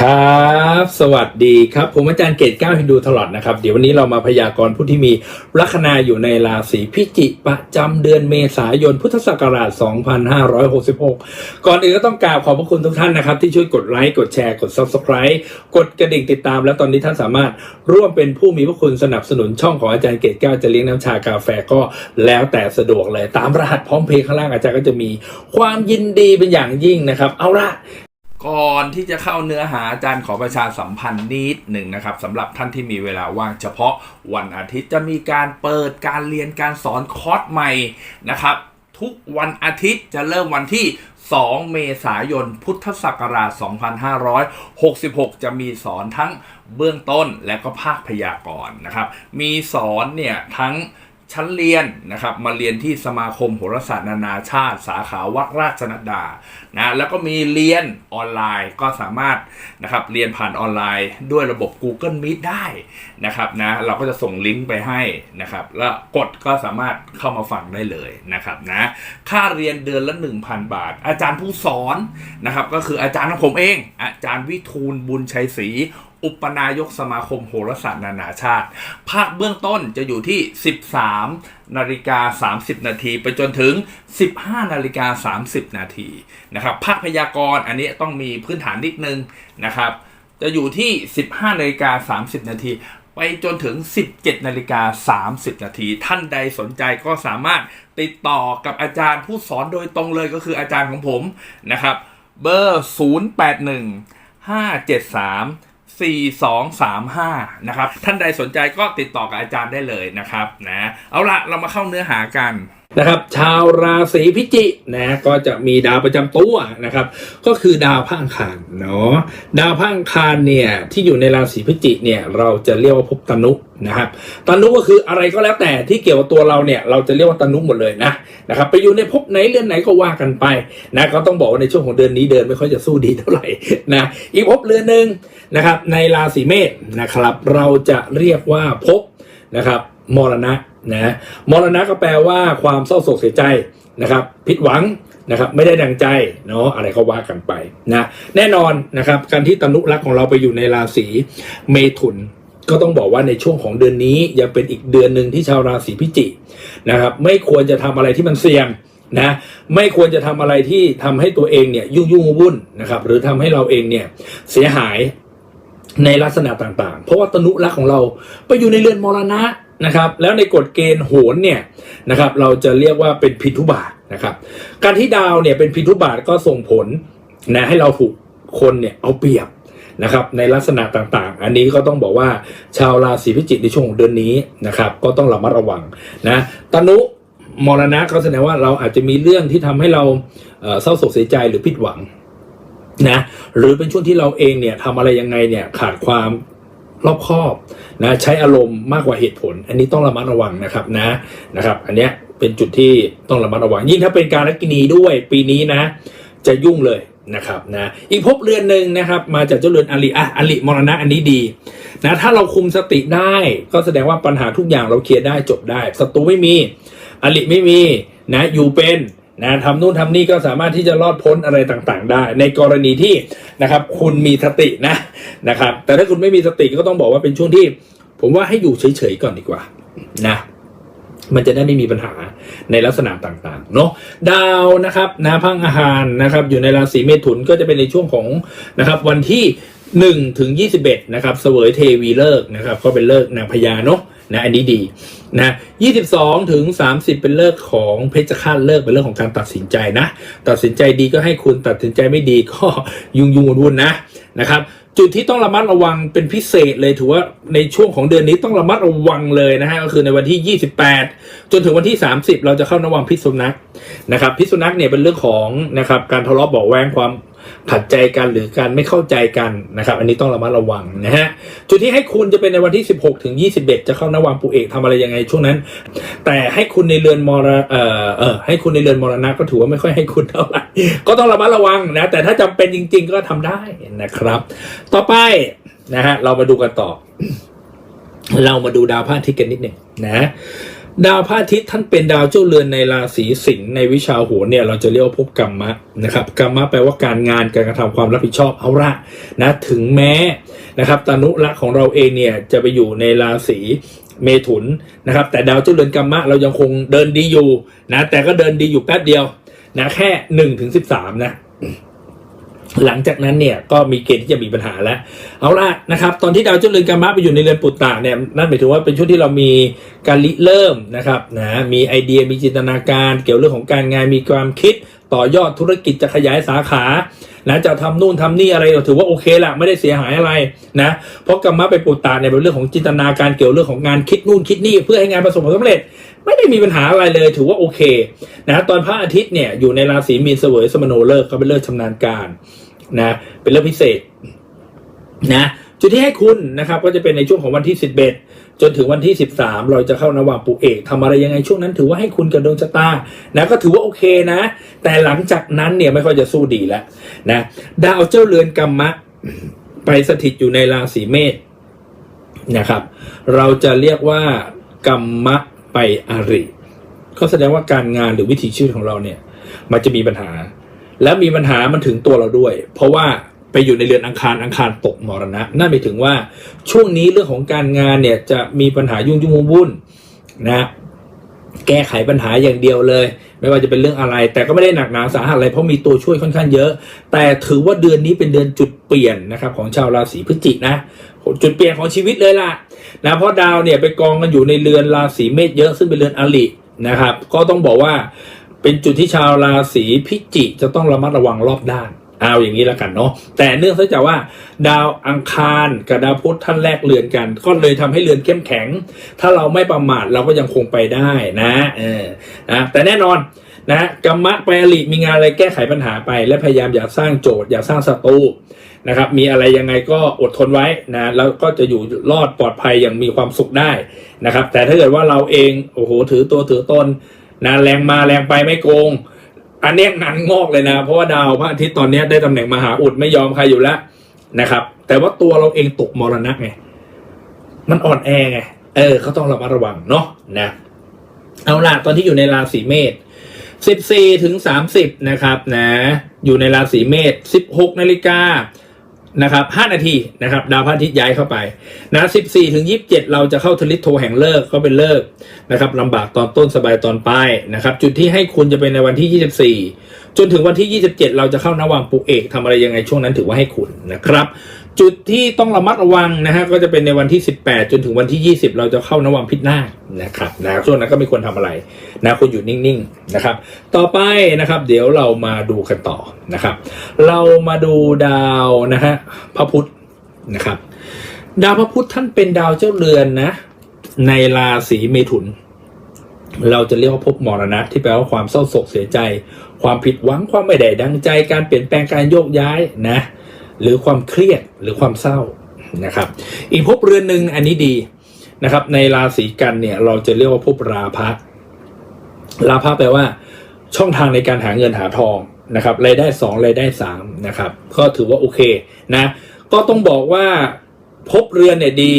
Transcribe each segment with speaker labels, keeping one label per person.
Speaker 1: ครับ สวัสดีครับ ผมอาจารย์เกตก้าวฮินดูตลอดนะครับ เดี๋ยววันนี้เรามาพยากรณ์ผู้ที่มีลัคนาอยู่ในราศีพิจิกประจำเดือนเมษายนพุทธศักราช 2566 ก่อนอื่นก็ต้องกราบขอบพระคุณทุกท่านนะครับ ที่ช่วยกดไลค์กดแชร์กด Subscribe กดกระดิ่งติดตาม แล้วตอนนี้ท่านสามารถร่วมเป็นผู้มีพระคุณสนับสนุนช่องของอาจารย์เกตก้าวจะเลี้ยงน้ำชากาแฟก็แล้วแต่สะดวกเลยตามรหัสพร้อมเพย์ข้างล่างอาจารย์ก็จะมีความยินดีเป็นอย่างยิ่งนะครับ เอาละ ก่อนที่จะเข้าเนื้อหาอาจารย์ขอประชาสัมพันธ์นิดหนึ่งนะครับสำหรับท่านที่มีเวลาว่างเฉพาะวันอาทิตย์จะมีการเปิดการเรียนการสอนคอร์สใหม่นะครับ ทุกวันอาทิตย์จะเริ่มวันที่ 2 เมษายน พุทธศักราช 2566 จะมีสอนทั้งเบื้องต้นและก็ภาคพยากรณ์นะครับ มีสอนเนี่ยทั้ง ชั้นเรียนนะครับมาเรียนที่สมาคมโหราศาสตร์นานาชาติ สาขาวัดราชนดดานะแล้วก็มีเรียนออนไลน์ก็สามารถนะครับเรียนผ่านออนไลน์ด้วยระบบ Google Meet ได้นะครับนะเราก็จะส่งลิงก์ไปให้นะครับแล้วกดก็สามารถเข้ามาฟังได้เลยนะครับนะค่าเรียนเดือนละ 1,000 บาท อาจารย์ผู้สอนนะครับก็คืออาจารย์ของผมเอง อาจารย์วิทูลบุญชัยศรี อุปนายกสมาคมโหราศาสตร์นานาชาติ ภาคเบื้องต้นจะอยู่ที่ 13 นาฬิกา 30 นาทีไปจนถึง 15 นาฬิกา 30 นาทีนะครับ ภาคพยากรณ์อันนี้ต้องมีพื้นฐานนิดนึงนะครับ จะอยู่ที่ 15 นาฬิกา 30 นาทีไปจนถึง 17 นาฬิกา 30 นาที ท่านใดสนใจก็สามารถติดต่อกับอาจารย์ผู้สอนโดยตรงเลยก็คืออาจารย์ของผมนะครับ เบอร์ 081 573 4235 นะครับ ท่านใดสนใจก็ติดต่อกับอาจารย์ได้เลยนะครับนะเอาละเรามาเข้าเนื้อหากัน นะครับ ชาวราศีพิจิกนะก็จะมีดาวประจำตัวนะครับ ก็คือดาวพระอังคารเนาะดาวพระอังคารเนี่ยที่อยู่ในราศีพิจิกเนี่ยเราจะเรียกว่าภพตนุนะครับตนุก็คืออะไรก็แล้วแต่ที่เกี่ยวกับตัวเราเนี่ยเราจะเรียกว่าตนุหมดเลยนะนะครับไปอยู่ในภพไหนเรือนไหนก็ว่ากันไปนะก็ต้องบอกว่าในช่วงของเดือนนี้เดินไม่ค่อยจะสู้ดีเท่าไหร่นะอีกภพเรือนหนึ่งนะครับในราศีเมษนะครับ เราจะเรียกว่าภพนะครับ มรณะนะมรณะก็แปลว่าความเศร้าโศกเสียใจนะครับ ผิดหวังนะครับ ไม่ได้ดังใจเนาะอะไรก็ว่ากันไปนะแน่นอนนะครับ การที่ตนุรักษ์ของเราไปอยู่ในราศีเมถุนก็ต้องบอกว่าในช่วงของเดือนนี้ยังเป็นอีกเดือนหนึ่งที่ชาวราศีพิจิกนะครับไม่ควรจะทำอะไรที่มันเสี่ยงนะไม่ควรจะทำอะไรที่ทำให้ตัวเองเนี่ยยุ่งยุ่งวุ่นนะครับหรือทำให้เราเองเนี่ยเสียหายในลักษณะต่างๆ เพราะว่าตนุรักษ์ของเราไปอยู่ในเรือนมรณะ นะครับ แล้วในกฎเกณฑ์โหรเนี่ยนะครับเราจะเรียกว่าเป็นพิทุบาทนะครับ การที่ดาวเนี่ยเป็นพิทุบาทก็ส่งผลนะให้เราถูกคนเนี่ยเอาเปรียบนะครับในลักษณะต่างๆ อันนี้ก็ต้องบอกว่าชาวราศีพิจิกในช่วงเดือนนี้นะครับก็ต้องระมัดระวังนะตนุมรณะก็แสดงว่าเราอาจจะมีเรื่องที่ทำให้เราเอ่อเศร้าโศกเสียใจหรือผิดหวังนะหรือเป็นช่วงที่เราเองเนี่ยทำอะไรยังไงเนี่ยขาดความ รอบคอบนะใช้อารมณ์มากกว่าเหตุผล อันนี้ต้องระมัดระวังนะครับนะนะครับ อันเนี้ยเป็นจุดที่ต้องระมัดระวัง ยิ่งถ้าเป็นการรักินีด้วยปีนี้นะ จะยุ่งเลยนะครับนะอีกภพเรือนหนึ่งนะครับมาจากเจ้าเรือนอลิอะอลิมรณะอันนี้ดีนะถ้าเราคุมสติได้ก็แสดงว่าปัญหาทุกอย่างเราเคลียร์ได้จบได้ศัตรูไม่มีอลิไม่มีนะอยู่เป็น นะทำนู่นทำนี่ก็สามารถที่จะรอดพ้นอะไรต่างๆ ได้ ในกรณีที่นะครับคุณมีสตินะนะครับแต่ถ้าคุณไม่มีสติก็ต้องบอกว่าเป็นช่วงที่ ผมว่าให้อยู่เฉยๆก่อนดีกว่านะมันจะได้ไม่มีปัญหาในลักษณะต่างๆเนาะดาวนะครับนะพังอาหารนะครับอยู่ในราศีเมถุนก็จะเป็นในช่วงของนะครับวันที่1ถึง21นะครับเสวยเทวีเลิกนะครับก็เป็นเลิกนางพญาเนาะ นะอันนี้ดีนะ22ถึง30เป็นเลิกของเพชฌฆาตเลิกเป็นเรื่องของการตัดสินใจนะ ตัดสินใจดีก็ให้คุณตัดสินใจไม่ดีก็ยุ่งยุ่งวุ่นนะนะครับจุดที่ต้องระมัดระวังเป็นพิเศษเลยถือว่าในช่วงของเดือนนี้ต้องระมัดระวังเลยนะฮะก็คือในวันที่ 28 จนถึงวันที่ 30 เราจะเข้าระวังพิษสุนัขนะครับพิษสุนัขเนี่ยเป็นเรื่องของนะครับการทะเลาะเบาแวงความ ขัดใจกันหรือการไม่เข้าใจกันนะครับ อันนี้ต้องระมัดระวังนะฮะจุดที่ให้คุณจะเป็นในวันที่ 16 ถึง 21 จะเข้านวังปูเอกทำอะไรยังไงช่วงนั้น แต่ให้คุณในเรือนมรเอ่อเออให้คุณในเรือนมรณะก็ถือว่าไม่ค่อยให้คุณเท่าไหร่ก็ต้องระมัดระวังนะแต่ถ้าจำเป็นจริง ๆ ก็ทำได้นะครับ ต่อไปนะฮะเรามาดูกันต่อ เรามาดูดาวพระอาทิตย์กันนิดหนึ่งนะ ดาวพระอาทิตย์ท่านเป็นดาวเจ้าเรือนในราศีสิงห์ในวิชาโหรเนี่ยเราจะเรียกว่าภพกรรมะนะครับกรรมะแปลว่าการงานการกระทำความรับผิดชอบเอาละนะถึงแม้นะครับตานุละของเราเองเนี่ยจะไปอยู่ในราศีเมถุนนะครับแต่ดาวเจ้าเรือนกรรมะเรายังคงเดินดีอยู่นะแต่ก็เดินดีอยู่แป๊บเดียวนะแค่หนึ่งถึงสิบสามนะ หลังจากนั้นเนี่ยก็มีเกณฑ์ที่จะมีปัญหาแล้ว เอาละนะครับ ตอนที่ดาวเจ้าเรือนกรรมะไปอยู่ในเรือนปุตตะเนี่ยนั่นหมายถึงว่าเป็นช่วงที่เรามีการริเริ่มนะครับนะมีไอเดียมีจินตนาการเกี่ยวเรื่องของการงานมีความคิด ต่อยอดธุรกิจจะขยายสาขานะจะทำนู่นทำนี่อะไรเราถือว่าโอเคละไม่ได้เสียหายอะไรนะเพราะกรรมะไปปุตตะเนี่ยเป็นเรื่องของจินตนาการเกี่ยวเรื่องของงานคิดนู่นคิดนี่เพื่อให้งานประสบความสำเร็จ ไม่ได้มีปัญหาอะไรเลยถือว่าโอเคนะตอนพระอาทิตย์เนี่ยอยู่ในราศีมีนเสวยสมโนเลิกษ์ก็เป็นเลิกชำนาญการนะเป็นเรื่องพิเศษนะจุดที่ให้คุณนะครับก็จะเป็นในช่วงของวันที่ 11 จนถึงวันที่ 13 เราจะเข้านวามปุเอกทำอะไรยังไงช่วงนั้น ถือว่าให้คุณกับดวงชะตานะก็ถือว่าโอเคนะ แต่หลังจากนั้นเนี่ยไม่ค่อยจะสู้ดีแล้วนะดาวเจ้าเรือนกรรมะ ไปสถิตอยู่ในราศีเมษนะครับ เราจะเรียกว่ากรรมะ ไปอาริก็แสดงว่าการงานหรือวิถีชีวิตของเราเนี่ย มันจะมีปัญหา แล้วมีปัญหามันถึงตัวเราด้วย เพราะว่าไปอยู่ในเรือนอังคารอังคารตกมรณะนั่นหมายถึงว่าช่วงนี้เรื่องของการงานเนี่ยจะมีปัญหายุ่งยุ่งวุ่นวุ่นนะ แก้ไขปัญหาอย่างเดียวเลย ไม่ว่าจะเป็นเรื่องอะไร แต่ก็ไม่ได้หนักหนาสาหัสอะไรเพราะมีตัวช่วยค่อนข้างเยอะ แต่ถือว่าเดือนนี้เป็นเดือนจุดเปลี่ยนนะครับของชาวราศีพฤศจิกนะจุดเปลี่ยนของชีวิตเลยล่ะนะเพราะดาวเนี่ยไปกองกันอยู่ในเรือนราศีเมษเยอะซึ่งเป็นเรือนอลินะครับ ก็ต้องบอกว่าเป็นจุดที่ชาวราศีพิจิกจะต้องระมัดระวังรอบด้าน เอาอย่างนี้แล้วกันเนาะแต่เนื่องจากว่า ดาวอังคารกับดาวพุธท่านแรกเรือนกัน ก็เลยทำให้เรือนเข้มแข็ง ถ้าเราไม่ประมาทเราก็ยังคงไปได้นะเออนะแต่แน่นอนนะกรรมะไปอลิมีงานอะไรแก้ไขปัญหาไป และพยายามอย่าสร้างโจทย์อย่าสร้างศัตรูนะครับมีอะไรยังไงก็อดทนไว้นะแล้วก็จะอยู่รอดปลอดภัยอย่างมีความสุขได้นะครับแต่ถ้าเกิดว่าเราเองโอ้โหถือตัวถือตนนะแรงมาแรงไปไม่โกง อันนี้งานงอกเลยนะ เพราะว่าดาวพระอาทิตย์ตอนนี้ได้ตำแหน่งมหาอุดไม่ยอมใครอยู่แล้วนะครับ แต่ว่าตัวเราเองตกมรณะไงมันอ่อนแอไงเออเขาต้องระมัดระวังเนาะนะ เอาล่ะตอนที่อยู่ในราศีเมษ14ถึง30นะครับนะอยู่ในราศีเมษ16นาฬิกา นะครับ5นาทีนะครับดาวพระอาทิตย์ย้ายเข้าไปนะ14ถึง27เราจะเข้าทลิตโทแห่งเลิกก็เป็นเลิกนะครับลำบากตอนต้นสบายตอนปลายนะครับ จุดที่ให้คุณจะเป็นในวันที่24จนถึงวันที่27เราจะเข้านวังปุเอกทำอะไรยังไงช่วงนั้นถือว่าให้คุณนะครับ จุดที่ต้องระมัดระวังนะฮะก็จะเป็นในวันที่ 18 จนถึงวันที่ 20 เราจะเข้านวังพิษนานะครับนะช่วงนั้นก็ไม่ควรทำอะไรนะควรอยู่นิ่งๆนะครับ ต่อไปนะครับ เดี๋ยวเรามาดูกันต่อนะครับ เรามาดูดาวนะฮะพระพุธนะครับ ดาวพระพุธท่านเป็นดาวเจ้าเรือนนะ ในราศีเมถุน เราจะเรียกว่าภพมรณะ ที่แปลว่าความเศร้าโศกเสียใจ ความผิดหวังความไม่ได้ดังใจการเปลี่ยนแปลงการโยกย้ายนะ หรือความเครียดหรือความเศร้านะครับ อีกภพเรือนหนึ่งอันนี้ดีนะครับ ในราศีกันเนี่ยเราจะเรียกว่าภพราพะราพะแปลว่า ช่องทางในการหาเงินหาทองนะครับรายได้สองรายได้สามนะครับก็ถือว่าโอเคนะก็ต้องบอกว่าภพเรือนเนี่ยดี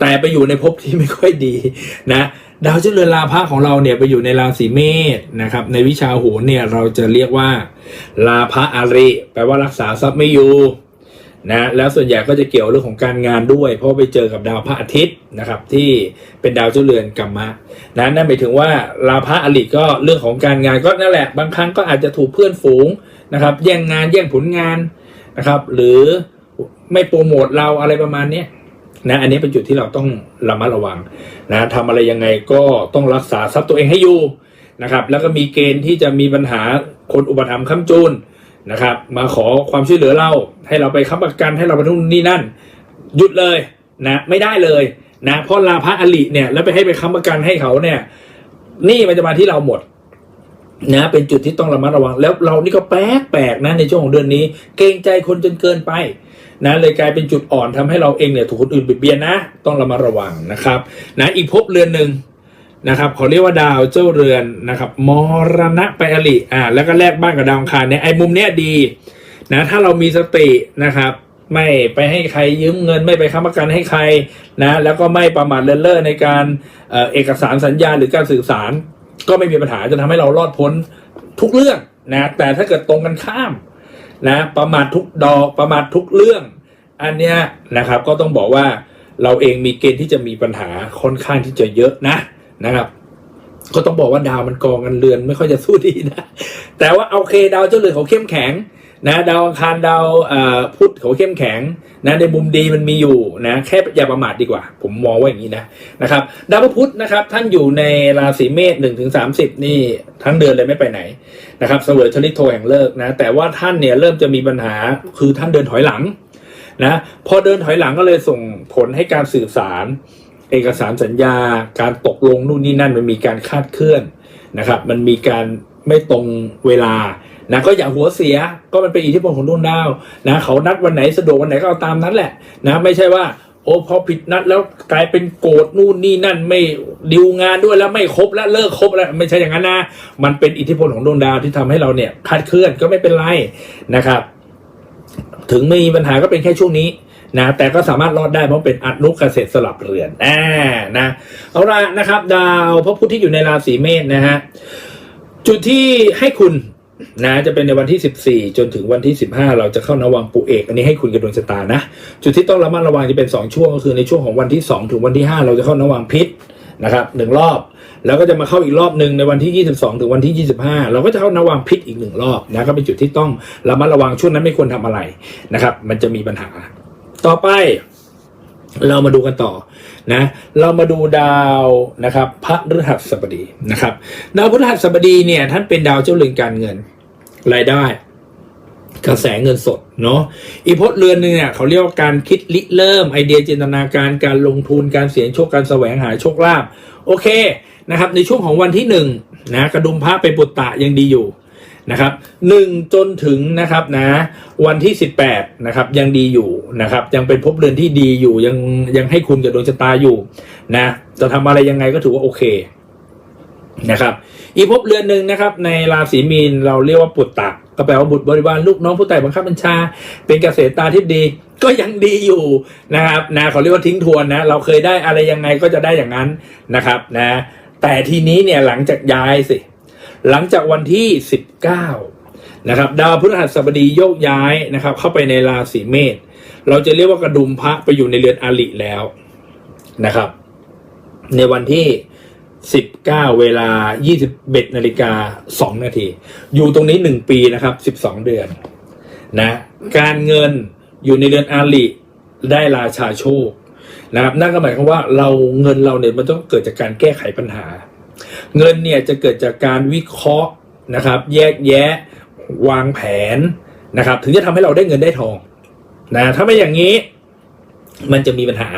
Speaker 1: แต่ไปอยู่ในภพที่ไม่ค่อยดีนะ ดาวเจ้าเรือนราพะของเราเนี่ยไปอยู่ในราศีเมษนะครับ ในวิชาโหรเนี่ยเราจะเรียกว่าลาภะอาริแปลว่ารักษาทรัพย์ไม่อยู่นะแล้วส่วนใหญ่ก็จะเกี่ยวเรื่องของการงานด้วย เพราะไปเจอกับดาวพระอาทิตย์นะครับที่เป็นดาวเจ้าเรือนกรรมะนะนั่นหมายถึงว่าลาภะอริก็เรื่องของการงานก็นั่นแหละ บางครั้งก็อาจจะถูกเพื่อนฝูงนะครับแย่งงานแย่งผลงานนะครับหรือไม่โปรโมทเราอะไรประมาณนี้ นะอันนี้เป็นจุดที่เราต้องระมัดระวังนะทำอะไรยังไงก็ต้องรักษาทรัพย์ตัวเองให้อยู่นะครับ แล้วก็มีเกณฑ์ที่จะมีปัญหาคนอุปถัมภ์ค้ำจูนนะครับ มาขอความช่วยเหลือเราให้เราไปค้ำประกันให้เราไปทุ่นนี่นั่น หยุดเลยนะไม่ได้เลยนะเพราะลาภะอลิเนี่ยแล้วไปให้ไปค้ำประกันให้เขาเนี่ยนี่มันจะมาที่เราหมดนะเป็นจุดที่ต้องระมัดระวัง แล้วเรานี่ก็แปลกแปลกนะในช่วงของเดือนนี้ เกรงใจคนจนเกินไป นะเลยกลายเป็นจุดอ่อนทำให้เราเองเนี่ยถูกคนอื่นบียดเบียนนะ ต้องระมัดระวังนะครับนะอีกภพเรือนหนึ่งนะครับเขาเรียกว่าดาวเจ้าเรือนนะครับมรณะไปอลิอ่าแล้วก็แลกบ้านกับดาวคารเนี่ยไอ้มุมเนี้ยดีนะถ้าเรามีสตินะครับ ไม่ไปให้ใครยืมเงินไม่ไปค้ำประกันให้ใครนะแล้วก็ไม่ประมาทเลินเล่อในการเออเอกสารสัญญาหรือการสื่อสาร ก็ไม่มีปัญหาจะทำให้เรารอดพ้นทุกเรื่องนะแต่ถ้าเกิดตรงกันข้าม นะประมาททุกดอกประมาททุกเรื่อง อันเนี้ยนะครับก็ต้องบอกว่าเราเองมีเกณฑ์ที่จะมีปัญหาค่อนข้างที่จะเยอะนะนะครับ ก็ต้องบอกว่าดาวมันกองกันเรือนไม่ค่อยจะสู้ดีนะ แต่ว่าโอเค ดาวเจ้าเรือนเขาเข้มแข็ง นะดาวอังคารดาวพุธเขาเข้มแข็งนะในมุมดีมันมีอยู่นะแค่อย่าประมาทดีกว่า ผมมองว่าอย่างนี้นะนะครับดาวพระพุธนะครับท่านอยู่ในราศีเมษหนึ่งถึงสามสิบนี่ทั้งเดือนเลยไม่ไปไหนนะครับเสวยชลิตโทแห่งเลิกนะแต่ว่าท่านเนี่ยเริ่มจะมีปัญหาคือท่านเดินถอยหลังนะพอเดินถอยหลังก็เลยส่งผลให้การสื่อสาร เอกสารสัญญา การตกลงนู่นนี่นั่นมันมีการคาดเคลื่อนนะครับมันมีการไม่ตรงเวลา นะก็อย่าหัวเสียก็มันเป็นอิทธิพลของดวงดาวนะเขานัดวันไหนสะดวกวันไหนก็เอาตามนั้นแหละนะไม่ใช่ว่าโอ้พอผิดนัดแล้วกลายเป็นโกรธนู่นนี่นั่นไม่ดิวงานด้วยแล้วไม่ครบแล้วเลิกครบแล้วไม่ใช่อย่างนั้นนะมันเป็นอิทธิพลของดวงดาวที่ทำให้เราเนี่ยคลาดเคลื่อนก็ไม่เป็นไรนะครับ ถึงมีปัญหาก็เป็นแค่ช่วงนี้นะแต่ก็สามารถรอดได้เพราะเป็นอนุเกษตรสลับเรือนอ่านะเอาละนะครับ ดาวพระพุธที่อยู่ในราศีเมษนะฮะจุดที่ให้คุณ นะจะเป็นในวันที่ 14 จนถึงวันที่ 15 เราจะเข้านวังปุเอก อันนี้ให้คุณกับดวงชะตานะ จุดที่ต้องระมัดระวังจะเป็น 2 ช่วงก็คือในช่วงของวันที่ 2 ถึงวันที่ 5 เราจะเข้านวังพิษนะครับหนึ่งรอบ แล้วก็จะมาเข้าอีกรอบหนึ่งในวันที่ 22 ถึงวันที่ 25 เราก็จะเข้านวังพิษอีกหนึ่งรอบนะก็เป็นจุดที่ต้องระมัดระวังช่วงนั้นไม่ควรทำอะไรนะครับ มันจะมีปัญหา ต่อไป เรามาดูกันต่อ นะเรามาดูดาวนะครับพระฤหัสบดีนะครับ ดาวพฤหัสบดีเนี่ยท่านเป็นดาวเจ้าเรือนการเงินรายได้กระแสเงินสดเนาะอีพจน์เรือนหนึ่งเนี่ยเขาเรียกว่าการคิดริเริ่มไอเดียจินตนาการการลงทุนการเสี่ยงโชคการแสวงหาโชคลาภโอเคนะครับ ในช่วงของวันที่หนึ่งนะกระดุมพระไปปุตตะยังดีอยู่ นะครับหนึ่งจนถึงนะครับนะวันที่สิบแปดนะครับยังดีอยู่นะครับยังเป็นภพเรือนที่ดีอยู่ยังยังให้คุณกับดวงชะตาอยู่นะจะทำอะไรยังไงก็ถือว่าโอเคนะครับอีกภพเรือนหนึ่งนะครับในราศีมีนเราเรียกว่าปุตตะก็แปลว่าบุตรบริวารลูกน้องผู้ใต้บังคับบัญชา เป็นเกษตรตาทิพย์ดีก็ยังดีอยู่นะครับนะเขาเรียกว่าทิ้งทวนนะเราเคยได้อะไรยังไงก็จะได้อย่างนั้นนะครับนะแต่ทีนี้เนี่ยหลังจากย้ายสิ หลังจากวันที่ 19 นะครับ ดาวพฤหัสบดีโยกย้ายนะครับ เข้าไปในราศีเมษเราจะเรียกว่ากระดุมพระไปอยู่ในเรือนอาลิแล้วนะครับ ในวันที่ 19 เวลา 21นาฬิกา2นาที อยู่ตรงนี้ 1 ปีนะครับ 12 เดือนนะการเงินอยู่ในเรือนอาลิได้ราชาโชคนะครับนั่นก็หมายความว่าเราเงินเราเนี่ยมันต้องเกิดจากการแก้ไขปัญหา เงินเนี่ยจะเกิดจากการวิเคราะห์นะครับ แยกแยะวางแผนนะครับ ถึงจะทำให้เราได้เงินได้ทองนะถ้าไม่อย่างนี้มันจะมีปัญหา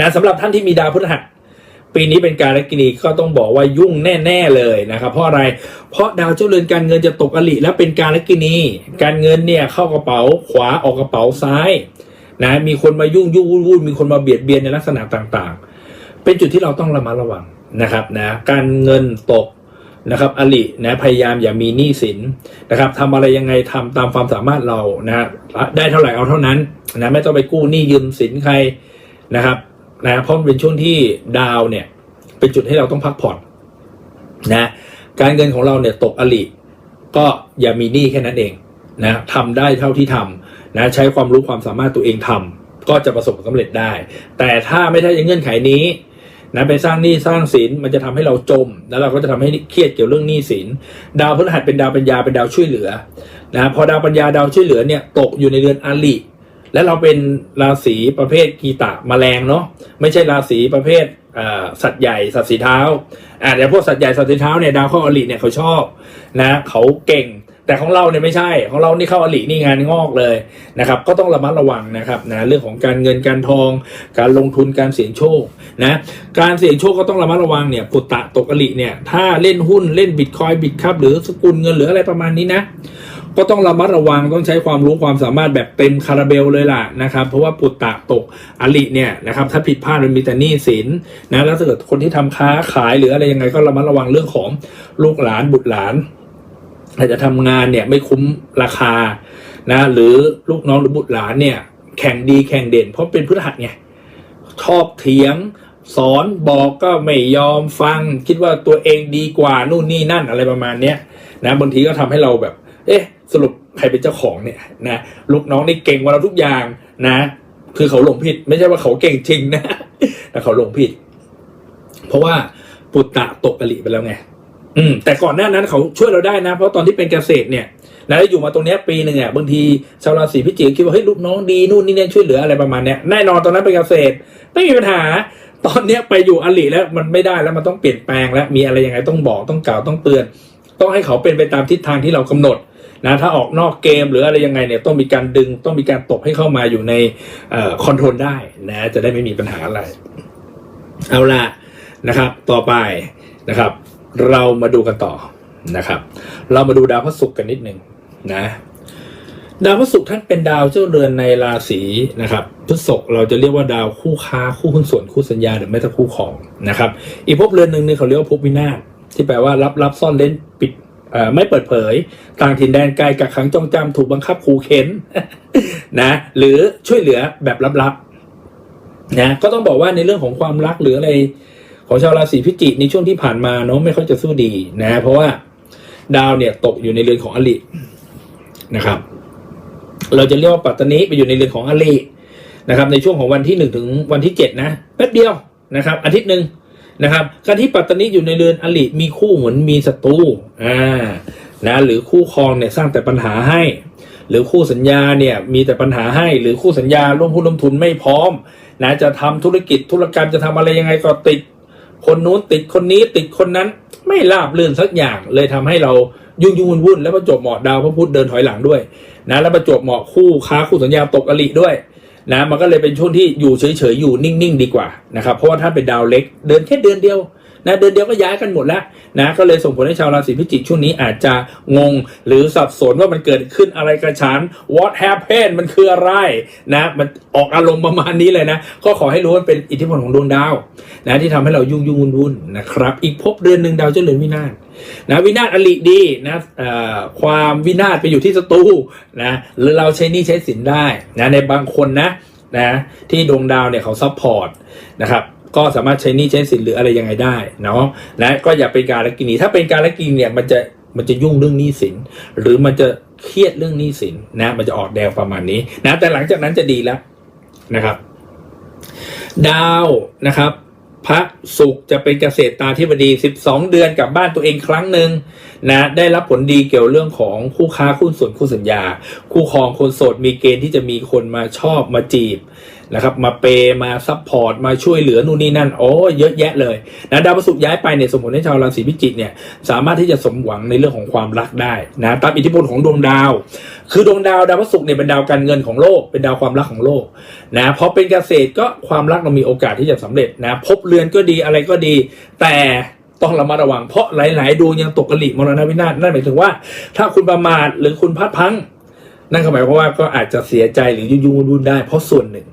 Speaker 1: นะสำหรับท่านที่มีดาวพฤหัสปีนี้เป็นการกินีก็ต้องบอกว่ายุ่งแน่ๆเลยนะครับ เพราะอะไร เพราะดาวเจ้าเรือนการเงินจะตกอลิแล้วเป็นการกินีการเงินเนี่ยเข้ากระเป๋าขวาออกกระเป๋าซ้ายนะมีคนมายุ่งยุ่งวุ่นมีคนมาเบียดเบียนในลักษณะต่างๆ เป็นจุดที่เราต้องระมัดระวัง นะครับนะการเงินตกนะครับอลินะพยายามอย่ามีหนี้สินนะครับทำอะไรยังไงทำตามความสามารถเรานะได้เท่าไหร่เอาเท่านั้นนะไม่ต้องไปกู้หนี้ยืมสินใครนะครับนะเพราะเป็นช่วงที่ดาวเนี่ยเป็นจุดให้เราต้องพักผ่อนนะการเงินของเราเนี่ยตกอลิก็อย่ามีหนี้แค่นั้นเองนะทำได้เท่าที่ทำนะใช้ความรู้ความสามารถตัวเองทำก็จะประสบความสำเร็จได้ แต่ถ้าไม่ใช่เงื่อนไขนี้ นะไปสร้างหนี้สร้างสินมันจะทำให้เราจม แล้วเราก็จะทำให้เครียดเกี่ยวเรื่องหนี้สิน ดาวพฤหัสเป็นดาวปัญญาเป็นดาวช่วยเหลือนะพอดาวปัญญาดาวช่วยเหลือเนี่ยตกอยู่ในเดือนอาลิและเราเป็นราศีประเภทกีตะแมลงเนาะไม่ใช่ราศีประเภทสัตว์ใหญ่สัตว์สีเท้าอ่าแต่พวกสัตว์ใหญ่สัตว์สีเท้าเนี่ยดาวข้าอลิเนี่ยเขาชอบนะเขาเก่ง แต่ของเราเนี่ยไม่ใช่ ของเรานี่เข้าอลินี่งานงอกเลยนะครับ ก็ต้องระมัดระวังนะครับนะเรื่องของการเงินการทอง การลงทุนการเสี่ยงโชคนะการเสี่ยงโชคก็ต้องระมัดระวังเนี่ยปุตตะตกอลิเนี่ยถ้าเล่นหุ้นเล่นบิตคอยบิตครับหรือสกุลเงินหรืออะไรประมาณนี้นะก็ต้องระมัดระวังต้องใช้ความรู้ความสามารถแบบเต็มคาราเบลเลยล่ะนะครับ เพราะว่าปุตตะตกอลิเนี่ยนะครับถ้าผิดพลาดมันมีแต่หนี้สินนะแล้วถ้าเกิดคนที่ทำค้าขายหรืออะไรยังไงก็ระมัดระวังเรื่องของลูกหลานบุตรหลาน อาจจะทำงานเนี่ยไม่คุ้มราคานะหรือลูกน้องหรือบุตรหลานเนี่ยแข่งดีแข่งเด่น เพราะเป็นพฤหัสไงชอบเถียง สอนบอกก็ไม่ยอมฟัง คิดว่าตัวเองดีกว่านู่นนี่นั่นอะไรประมาณเนี้ยนะบางทีก็ทำให้เราแบบ เอ๊ะ สรุปใครเป็นเจ้าของเนี่ยนะลูกน้องนี่เก่งกว่าเราทุกอย่างนะ คือเขาหลงผิด ไม่ใช่ว่าเขาเก่งจริงนะแต่เขาหลงผิด เพราะว่าปุตตะตกอลิไปแล้วไง อืมแต่ก่อนหน้านั้นเขาช่วยเราได้นะ เพราะตอนที่เป็นเกษตรเนี่ยนะแล้วอยู่มาตรงนี้ปีหนึ่งอะบางทีชาวราศีพิจิกคิดว่าเฮ้ยลูกน้องดีนู่นนี่เนี่ยช่วยเหลืออะไรประมาณเนี้ยแน่นอนตอนนั้นเป็นเกษตรไม่มีปัญหาตอนเนี้ยไปอยู่อลิแล้วมันไม่ได้แล้วมันต้องเปลี่ยนแปลงแล้วมีอะไรยังไงต้องบอกต้องกล่าวต้องเตือน ต้องให้เขาเป็นไปตามทิศทางที่เรากำหนดนะถ้าออกนอกเกมหรืออะไรยังไงเนี่ยต้องมีการดึงต้องมีการตบให้เข้ามาอยู่ในคอนโทรลได้นะจะได้ไม่มีปัญหาอะไร เอาละนะครับ ต่อไปนะครับ เรามาดูกันต่อนะครับ เรามาดูดาวพระศุกร์กันนิดหนึ่งนะ ดาวพระศุกร์ท่านเป็นดาวเจ้าเรือนในราศีนะครับพฤษภเราจะเรียกว่าดาวคู่ค้าคู่หุ้นส่วนคู่สัญญาหรือไม่ก็คู่ของนะครับ อีกภพเรือนหนึ่งเนี่ยเขาเรียกว่าภพวินาศที่แปลว่ารับรับซ่อนเล่นปิดไม่เปิดเผย ต่างถิ่นแดนไกลกักขังจองจำถูกบังคับขู่เข็นนะหรือช่วยเหลือแบบลับๆนะก็ต้องบอกว่าในเรื่องของความรักหรืออะไร ของชาวราศีพิจิกในช่วงที่ผ่านมาเนาะไม่ค่อยจะสู้ดีนะ เพราะว่าดาวเนี่ยตกอยู่ในเรือนของอลินะครับ เราจะเรียกว่าปัตตานีไปอยู่ในเรือนของอลินะครับ ในช่วงของวันที่หนึ่งถึงวันที่เจ็ดนะแป๊บเดียวนะครับ อาทิตย์หนึ่งนะครับการที่ปัตตานีอยู่ในเรือนอลิมีคู่เหมือนมีศัตรูอ่านะหรือคู่ครองเนี่ยสร้างแต่ปัญหาให้ หรือคู่สัญญาเนี่ยมีแต่ปัญหาให้ หรือคู่สัญญาร่วมหุ้นร่วมทุนไม่พร้อมนะจะทำธุรกิจธุรกรรมจะทำอะไรยังไงก็ติด คนนู้นติดคนนี้ติดคนนั้นไม่ราบรื่นสักอย่างเลยทำให้เรายุ่งยุ่งวุ่นวุ่นแล้วประจบเหมาะดาวพระพุธเดินถอยหลังด้วยนะแล้วประจบเหมาะคู่ค้าคู่สัญญาตกอลิด้วยนะมันก็เลยเป็นช่วงที่อยู่เฉยๆอยู่นิ่งๆ ดีกว่านะครับเพราะว่าถ้าเป็นดาวเล็ก เดินแค่เดือนเดียว นะเดือนเดียวก็ย้ายกันหมดแล้วนะก็เลยส่งผลให้ชาวราศีพิจิกช่วงนี้อาจจะงงหรือสับสนว่ามันเกิดขึ้นอะไรกระชั้น what happened มันคืออะไรนะมันออกอารมณ์ประมาณนี้เลยนะ ก็ขอให้รู้ว่าเป็นอิทธิพลของดวงดาวนะที่ทำให้เรายุ่งยุ่งวุ่นวุ่นนะครับ อีกภพเดือนหนึ่งดาวเจ้าเรือนวินาศนะวินาศอลิดีนะเอ่อความวินาศไปอยู่ที่ศัตรูนะหรือเราใช้นี่ใช้สินได้นะในบางคนนะนะที่ดวงดาวเนี่ยเขาซัพพอร์ตนะครับ ก็สามารถใช้นี่ใช้สินหรืออะไรยังไงได้เนาะนะก็อย่าเป็นการละกินีถ้าเป็นการละกินีเนี่ยมันจะมันจะยุ่งเรื่องหนี้สิน หรือมันจะเครียดเรื่องหนี้สินนะมันจะออกแนวประมาณนี้นะแต่หลังจากนั้นจะดีแล้วนะครับ ดาวนะครับ พระศุกร์จะเป็นเกษตรตาธิบดี 12 เดือนกลับบ้านตัวเองครั้งหนึ่งนะได้รับผลดีเกี่ยวเรื่องของคู่ค้าคู่ส่วนคู่สัญญา คู่ครองคนโสดมีเกณฑ์ที่จะมีคนมาชอบมาจีบ นะครับมาเปย์มาซัพพอร์ตมาช่วยเหลือนู่นนี่นั่นโอ้เยอะแยะเลยนะดาวพระศุกย้ายไปเนี่ยสมผลให้ชาวราศีพิจิกเนี่ยสามารถที่จะสมหวังในเรื่องของความรักได้นะตามอิทธิพลของดวงดาว คือดวงดาวดาวพระศุกเนี่ยเป็นดาวการเงินของโลก เป็นดาวความรักของโลกนะพอเป็นเกษตรก็ความรักเรามีโอกาสที่จะสำเร็จนะพบเรือนก็ดีอะไรก็ดี แต่ต้องระมัดระวังเพราะหลาย ๆ ดวงยังตกกะหลิมรณวินาศนั่นหมายถึงว่า ถ้าคุณประมาทหรือคุณพลาดพังนั่นก็หมายความว่าก็อาจจะเสียใจหรือยุ่งยุ่งวุ่นได้เพราะส่วนหนึ่ง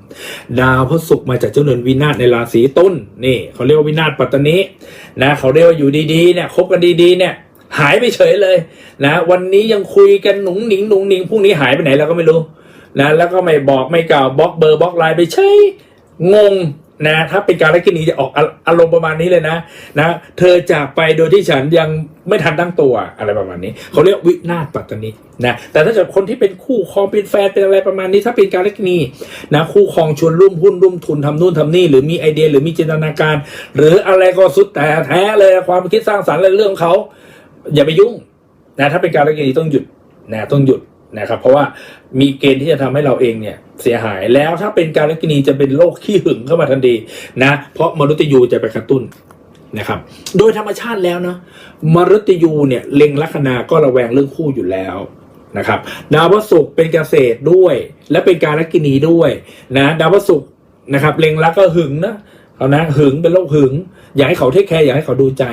Speaker 1: ดาวพระศุกร์มาจากเจ้าเนินวินาศในราศีตุลนี่เขาเรียกว่าวินาศปัตตานีนะเขาเรียกว่าอยู่ดีๆเนี่ยคบกันดีๆเนี่ยหายไปเฉยเลยนะ วันนี้ยังคุยกันหนุ่งหนิงหนุ่งหนิงพรุ่งนี้หายไปไหนเราก็ไม่รู้นะแล้วก็ไม่บอกไม่กล่าวบล็อกเบอร์บล็อกไลน์ไปเฉยงง นะถ้าเป็นการละกินีจะออกอารมณ์ประมาณนี้เลยนะนะเธอจากไปโดยที่ฉันยังไม่ทันตั้งตัวอะไรประมาณนี้เขาเรียกวินาศปัตตนีนะแต่ถ้าเกิดคนที่เป็นคู่ครองเป็นแฟนเป็นอะไรประมาณนี้ ถ้าเป็นการละกินีนะคู่ครองชวนร่วมหุ้นร่วมทุนทำนู่นทำนี่ หรือมีไอเดียหรือมีจินตนาการ หรืออะไรก็สุดแต่แท้เลยความคิดสร้างสรรค์อะไรเรื่องของเขา อย่าไปยุ่งนะถ้าเป็นการละกินีต้องหยุดนะต้องหยุด นะครับ เพราะว่ามีเกณฑ์ที่จะทำให้เราเองเนี่ยเสียหายแล้วถ้าเป็นการละกินีจะเป็นโรคขี้หึงเข้ามาทันทีนะ เพราะมรุตยูจะไปกระตุ้นนะครับ โดยธรรมชาติแล้วเนาะมรุตยูเนี่ยเล็งลัคนาก็ระแวงเรื่องคู่อยู่แล้วนะครับ ดาวพฤหัสเป็นเกษตรด้วย และเป็นการละกินีด้วยนะดาวพฤหัสนะครับเล็งลักก็หึงนะ เขานะหึงเป็นโรคหึง อยากให้เขาเทคแคร์อยากให้เขาดูใจ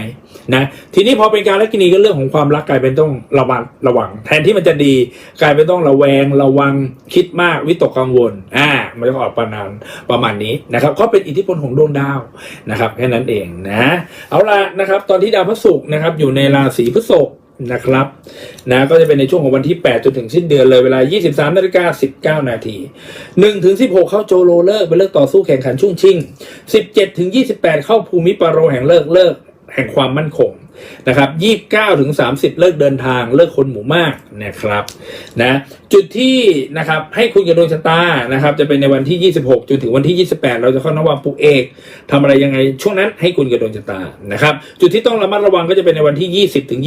Speaker 1: นะทีนี้พอเป็นการละกินีก็เรื่องของความรักกลายเป็นต้องระวังระวัง แทนที่มันจะดีกลายเป็นต้องระแวงระวังคิดมากวิตกกังวลอ่ามันจะออกประมาณประมาณนี้นะครับก็เป็นอิทธิพลของดวงดาวนะครับแค่นั้นเองนะเอาละนะครับตอนที่ดาวพฤหัสนะครับอยู่ในราศีพฤษภ นะครับนะก็จะเป็นในช่วงของวันที่ 8 จนถึงสิ้นเดือนเลยเวลา 23นาฬิกา19 นาที1ถึง16 เข้าโจโรเลิกเป็นเลิกต่อสู้แข่งขันช่วงชิง 17ถึง28 เข้าภูมิปาโรแห่งเลิกเลิกแห่งความมั่นคง นะครับ29ถึง30เลิกเดินทางเลิกคนหมู่มากนะครับนะจุดที่นะครับให้คุณกับดวงชะตานะครับจะเป็นในวันที่ 26 จนถึงวันที่ 28 เราจะเข้านวังปุกเอกทำอะไรยังไงช่วงนั้นให้คุณกับดวงชะตานะครับจุดที่ต้องระมัดระวังก็จะเป็นในวันที่ 20 ถึง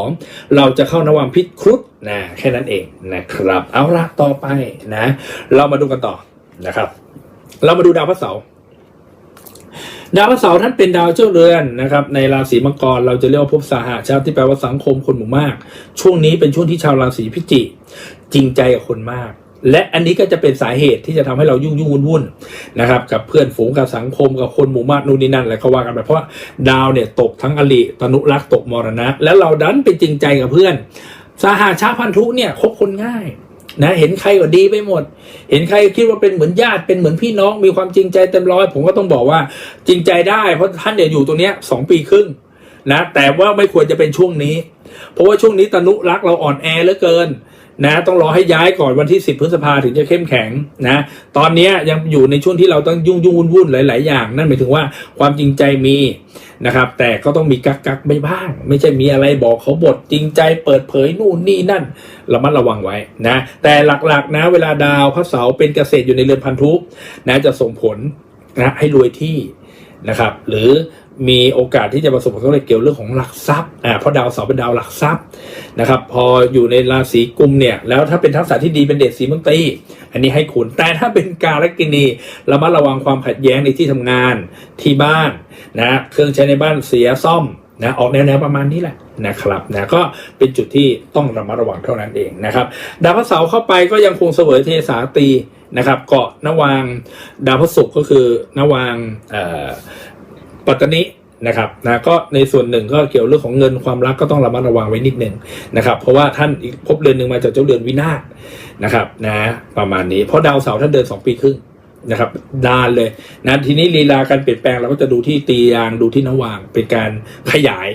Speaker 1: 22 เราจะเข้านวังพิษครุฑนะแค่นั้นเองนะครับ เอาละต่อไปนะ เรามาดูกันต่อนะครับ เรามาดูดาวพระเสาร์ ดาวพระเสาร์ท่านเป็นดาวเจ้าเรือนนะครับในราศีมังกรเราจะเรียกว่าภพสาหะชาติที่แปลว่าสังคมคนหมู่มาก ช่วงนี้เป็นช่วงที่ชาวราศีพิจิกจริงใจกับคนมาก และอันนี้ก็จะเป็นสาเหตุที่จะทำให้เรายุ่งยุ่งวุ่นวุ่นนะครับกับเพื่อนฝูงกับสังคมกับคนหมู่มากนู่นนี่นั่นอะไรก็ว่ากันไปเพราะดาวเนี่ยตกทั้งอลิตนุรักษ์ตกมรณะ แล้วเราดันไปจริงใจกับเพื่อน สาหาชาพันธุเนี่ยคบคนง่าย นะเห็นใครก็ดีไปหมด เห็นใครคิดว่าเป็นเหมือนญาติเป็นเหมือนพี่น้องมีความจริงใจเต็มร้อย ผมก็ต้องบอกว่าจริงใจได้เพราะท่านเนี่ยอยู่ตรงเนี้ยสองปีครึ่งนะแต่ว่าไม่ควรจะเป็นช่วงนี้ เพราะว่าช่วงนี้ตนุรักเราอ่อนแอเหลือเกิน นะต้องรอให้ย้ายก่อนวันที่ 10 พฤษภาถึงจะเข้มแข็งนะ ตอนนี้ยังอยู่ในช่วงที่เราต้องยุ่งยุ่งวุ่นวุ่นหลาย ๆ อย่าง นั่นหมายถึงว่าความจริงใจมีนะครับ แต่ก็ต้องมีกักกักไม่บ้าง ไม่ใช่มีอะไรบอกเขาบทจริงใจเปิดเผยนู่นนี่นั่นระมัดระวังไว้นะ แต่หลัก ๆ นะ เวลาดาวพระเสาร์เป็นเกษตรอยู่ในเรือนพันธุนะจะส่งผลนะให้รวยที่นะครับ หรือ มีโอกาสที่จะประสบความสำเร็จเกี่ยวเรื่องของหลักทรัพย์อ่าเพราะดาวเสาร์เป็นดาวหลักทรัพย์นะครับพออยู่ในราศีกุมเนี่ยแล้วถ้าเป็นทักษะที่ดีเป็นเดชสีมังตรีอันนี้ให้คุณแต่ถ้าเป็นการกินีระมัดระวังความขัดแย้งในที่ทำงานที่บ้านนะเครื่องใช้ในบ้านเสียซ่อมนะออกแนวๆประมาณนี้แหละนะครับนะก็เป็นจุดที่ต้องระมัดระวังเท่านั้นเองนะครับ ดาวพระเสาร์เข้าไปก็ยังคงเสวยเทสาตีนะครับ เกาะนวางดาวพระศุกร์ก็คือนวางเอ่อ ปัตตานินะครับนะก็ในส่วนหนึ่งก็เกี่ยวเรื่องของเงินความรักก็ต้องระมัดระวังไว้นิดหนึ่งนะครับ เพราะว่าท่านอีกภพเรือนหนึ่งมาจากเจ้าเรือนวินาศนะครับนะประมาณนี้เพราะดาวเสาร์ท่านเดินสองปีครึ่งนะครับดานเลยนะทีนี้ลีลาการเปลี่ยนแปลงเราก็จะดูที่ตียางดูที่นวางเป็นการขยาย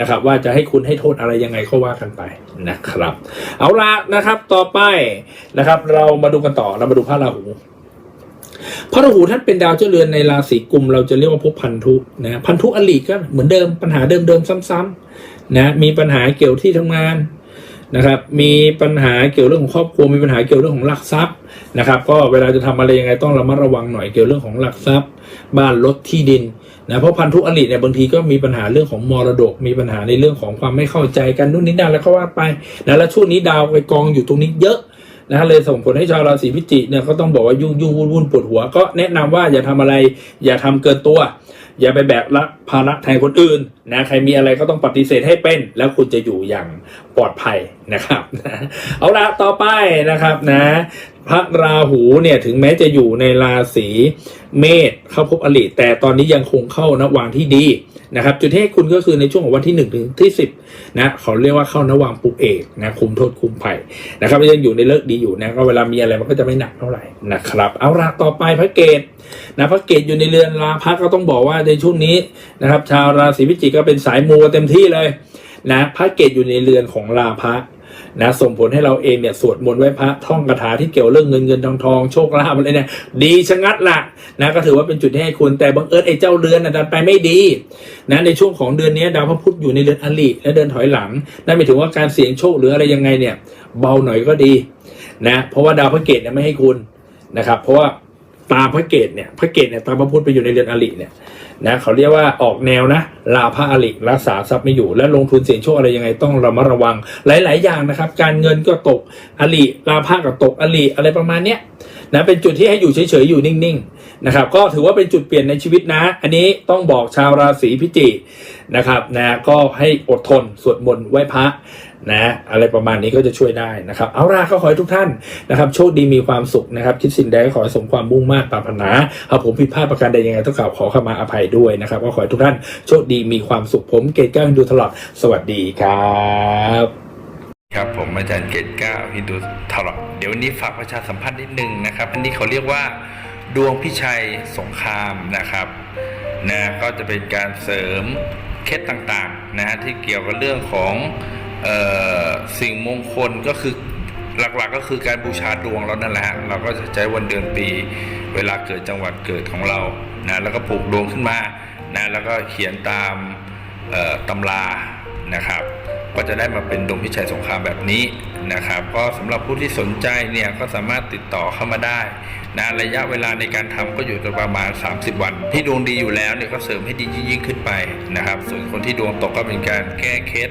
Speaker 1: นะครับ ว่าจะให้คุณให้โทษอะไรยังไงก็ว่ากันไปนะครับ เอาละนะครับต่อไปนะครับ เรามาดูกันต่อเรามาดูพระราหู พระราหูท่านเป็นดาวเจ้าเรือนในราศีกุมเราจะเรียกว่าภพพันธุนะพันธุอลิก็เหมือนเดิมปัญหาเดิมๆซ้ำๆนะมีปัญหาเกี่ยวที่ทำงานนะครับมีปัญหาเกี่ยวเรื่องของครอบครัวมีปัญหาเกี่ยวเรื่องของหลักทรัพย์นะครับ ก็เวลาจะทำอะไรยังไงต้องระมัดระวังหน่อยเกี่ยวเรื่องของหลักทรัพย์ บ้านรถที่ดินนะเพราะพันธุอริเนี่ยบางทีก็มีปัญหาเรื่องของมรดก มีปัญหาในเรื่องของความไม่เข้าใจกันนู่นนี่นั่นแล้วก็ว่าไปนะแล้วช่วงนี้ดาวไปกองอยู่ตรงนี้เยอะ นะเลยส่งผลให้ชาวราศีพิจิกเนี่ยก็ต้องบอกว่ายุ่งยุ่งวุ่นวุ่นปวดหัว ก็แนะนำว่าอย่าทำอะไร อย่าทำเกินตัว อย่าไปแบกรับภาระแทนคนอื่นนะใครมีอะไรก็ต้องปฏิเสธให้เป็น แล้วคุณจะอยู่อย่างปลอดภัยนะครับเอาละต่อไปนะครับนะพระราหูเนี่ยถึงแม้จะอยู่ในราศีเมษเข้าพบอลิแต่ตอนนี้ยังคงเข้านวางที่ดี นะครับจุดที่ให้คุณก็คือในช่วงของวันที่1ถึงที่ 10นะเขาเรียกว่าเข้านวางปุกเอกนะคุมโทษคุมภัยนะครับยังอยู่ในเลิกดีอยู่นะก็เวลามีอะไรมันก็จะไม่หนักเท่าไหร่นะครับเอาละต่อไปพระเกตนะพระเกตอยู่ในเรือนราพะก็ต้องบอกว่าในช่วงนี้นะครับชาวราศีพิจิกก็เป็นสายมูกันเต็มที่เลยนะพระเกตอยู่ในเรือนของราพะ นะส่งผลให้เราเองเนี่ยสวดมนต์ไหว้พระท่องคาถาที่เกี่ยวเรื่องเงินเงินทองทองโชคลาภอะไรเนี่ยดีชะงัดละนะก็ถือว่าเป็นจุดที่ให้คุณแต่บังเอิญไอ้เจ้าเรือนนะดันไปไม่ดีนะในช่วงของเดือนนี้ดาวพระพุธอยู่ในเรือนอลิและเดินถอยหลังนั่นหมายถึงว่าการเสี่ยงโชคหรืออะไรยังไงเนี่ยเบาหน่อยก็ดีนะเพราะว่าดาวพระเกตเนี่ยไม่ให้คุณนะครับเพราะว่า ตาพระเกตเนี่ยพระเกตเนี่ยตาพระพุธไปอยู่ในเรือนอลิเนี่ยนะเขาเรียกว่าออกแนวนะลาภะอลิรักษาทรัพย์ไม่อยู่ และลงทุนเสี่ยงโชคอะไรยังไงต้องระมัดระวัง หลาย ๆ อย่างนะครับ การเงินก็ตกอลิลาภะก็ตกอลิอะไรประมาณเนี้ยนะเป็นจุดที่ให้อยู่เฉย ๆ อยู่นิ่ง ๆ นะครับ ก็ถือว่าเป็นจุดเปลี่ยนในชีวิตนะ อันนี้ต้องบอกชาวราศีพิจิกนะครับนะก็ให้อดทนสวดมนต์ไหว้พระ นะอะไรประมาณนี้ก็จะช่วยได้นะครับ เอาล่ะก็ขอให้ทุกท่านนะครับ โชคดีมีความสุขนะครับ คิดสิ่งใดก็ขอสมความมุ่งมา่ปรารถนาหากผมผิดพลาดประการใดยังไงต้องกล่าวขอขมาอภัยด้วยนะครับ ก็ขอให้ทุกท่านโชคดีมีความสุขผมเกตแก้วฮินดูตลอด สวัสดีครับครับผมอาจารย์เกตเก้าฮินดูตลอดเดี๋ยววันนี้ฝากประชาสัมพันธ์นิดนึงนะครับ อันนี้เขาเรียกว่าดวงพิชัยสงครามนะครับนะก็จะเป็นการเสริมเคล็ดต่างๆนะฮะที่เกี่ยวกับเรื่องของ สิ่งมงคลก็คือหลักๆก็คือการบูชาดวงแล้วนั่นแหละฮะเราก็จะใช้วันเดือนปี เวลาเกิดจังหวัดเกิดของเรานะแล้วก็ปลูกดวงขึ้นมานะแล้วก็เขียนตามตำรานะครับก็จะได้มาเป็นดวงพิชัยสงครามแบบนี้นะครับก็สำหรับผู้ที่สนใจเนี่ยก็สามารถติดต่อเข้ามาได้นะระยะเวลาในการทำก็อยู่ประมาณ 30 วัน ที่ดวงดีอยู่แล้วเนี่ยก็เสริมให้ดียิ่งขึ้นไปนะครับ ส่วนคนที่ดวงตกก็เป็นการแก้เคล็ด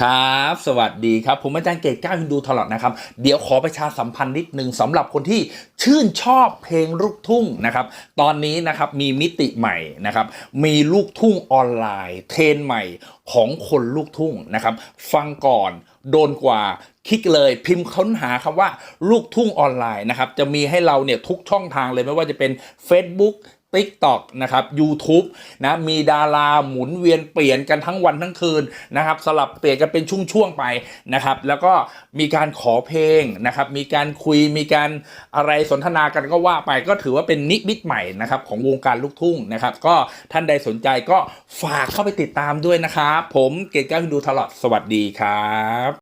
Speaker 1: ครับ สวัสดีครับ ผมอาจารย์เกตก้าฮินดูทลอดนะครับ เดี๋ยวขอประชาสัมพันธ์นิดนึงสำหรับคนที่ชื่นชอบเพลงลูกทุ่งนะครับ ตอนนี้นะครับมีมิติใหม่นะครับ มีลูกทุ่งออนไลน์ เทรนใหม่ของคนลูกทุ่งนะครับ ฟังก่อนโดนกว่าคลิกเลยพิมพ์ค้นหาคำว่าลูกทุ่งออนไลน์นะครับ จะมีให้เราเนี่ยทุกช่องทางเลยไม่ว่าจะเป็น Facebook TikTok นะครับ YouTube นะมีดาราหมุนเวียนเปลี่ยนกันทั้งวันทั้งคืนนะครับสลับเปลี่ยนกันเป็นช่วงๆไปนะครับ แล้วก็มีการขอเพลงนะครับ มีการคุยมีการอะไรสนทนากันก็ว่าไป ก็ถือว่าเป็นนิมิตใหม่นะครับของวงการลูกทุ่งนะครับ ก็ท่านใดสนใจก็ฝากเข้าไปติดตามด้วยนะครับ ผมเกตก้าฮินดูตลอดสวัสดีครับ